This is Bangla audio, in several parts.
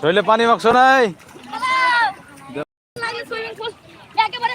শরীরে পানি মাখছ নাই? লাগে সুইমিং পুল একেবারে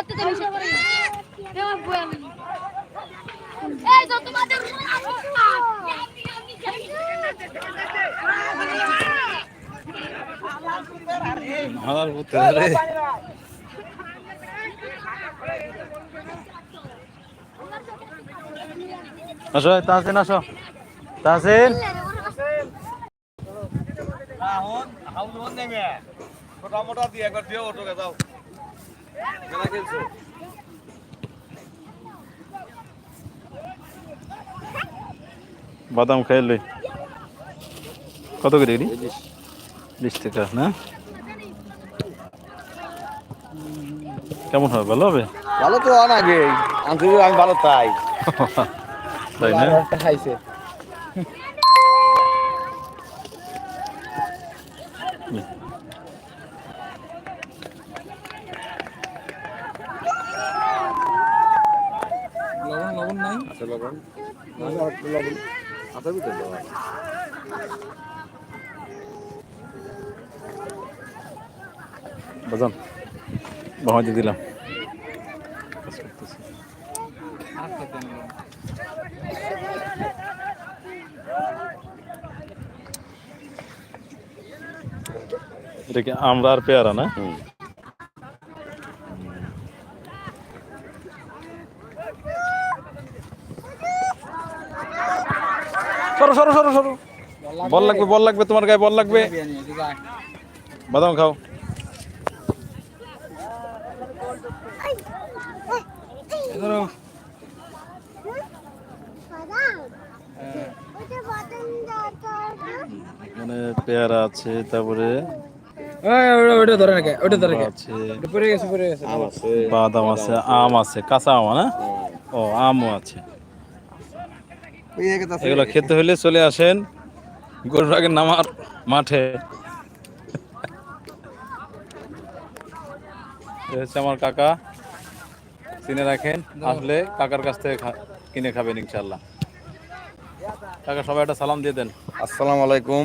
ধরতে তো বিষয় করে এই তো তোমাদের আমার পুত্রে আসো তাহসিন আসো। তাহসিন? এখন হাউল হন নেমে। মোটা মোটা দিয়ে একবার দিয়ে ওটোকে দাও খেলছো। বাদাম খাইলে কত করে দিলি বিশ। টাকা না? কেমন হবে ভালো হবে? ভালো তো অন আগে। আমি ভালো তাই তাই না? খাইছে। লবণ লবণ নাই? আছে লবণ। লবণ। আছে ভিতরে দেওয়া বাজান বাবা দিলাম। এটা কি আমরা আর পেয়ারা না? সরো সরো সরো সরো। বল লাগবে বল লাগবে তোমার গায়ে বল লাগবে। বাদাম খাও। মানে পেয়ারা আছে তারপরে ওটা ধরে রাখে ওটা ধরে রাখে। পড়ে গেছে পড়ে গেছে। বাদাম আছে আম আছে কাঁচা আম না? ও আমও আছে। এগুলো খেতে হলে চলে আসেন গরুরাগে নামার মাঠে। হচ্ছে আমার কাকা। চিনে রাখেন আসলে কাকার কাছ থেকে খা- কিনে খাবেন ইনশাল্লাহ কাকা সবাই একটা সালাম দিয়ে দেন। আসসালামু আলাইকুম।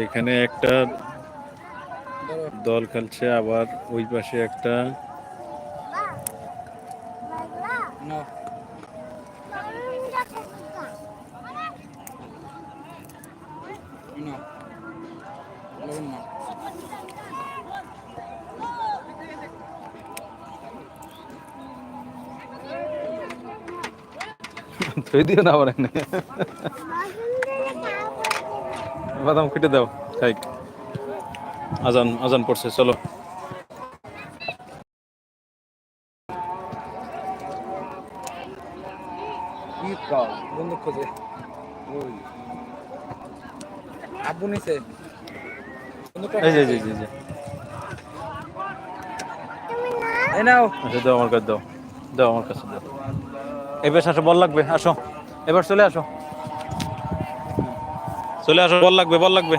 এখানে একটা দল খেলছে আবার ওই পাশে একটা তুই দিও না আমার বাদাম কেটে দাও খাই আজান আজান পড়ছে চলো। খোঁজে। আব্বু নিছে। দাও আমার কাছে দাও। দাও আমার কাছে দাও। এবার আসো বল লাগবে আসো। এবার চলে আসো। চলে আসো বল লাগবে বল লাগবে।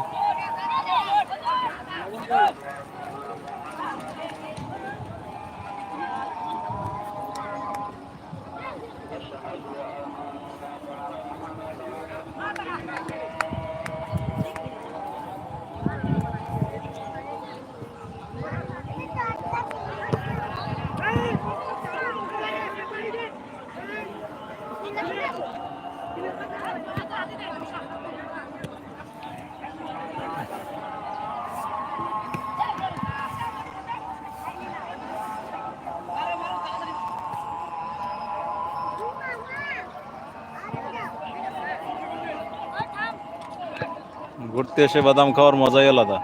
ঘুরতে এসে বাদাম খাওয়ার মজাই আলাদা।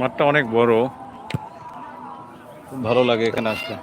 মাঠটা অনেক বড়। ভালো লাগে এখানে আসলে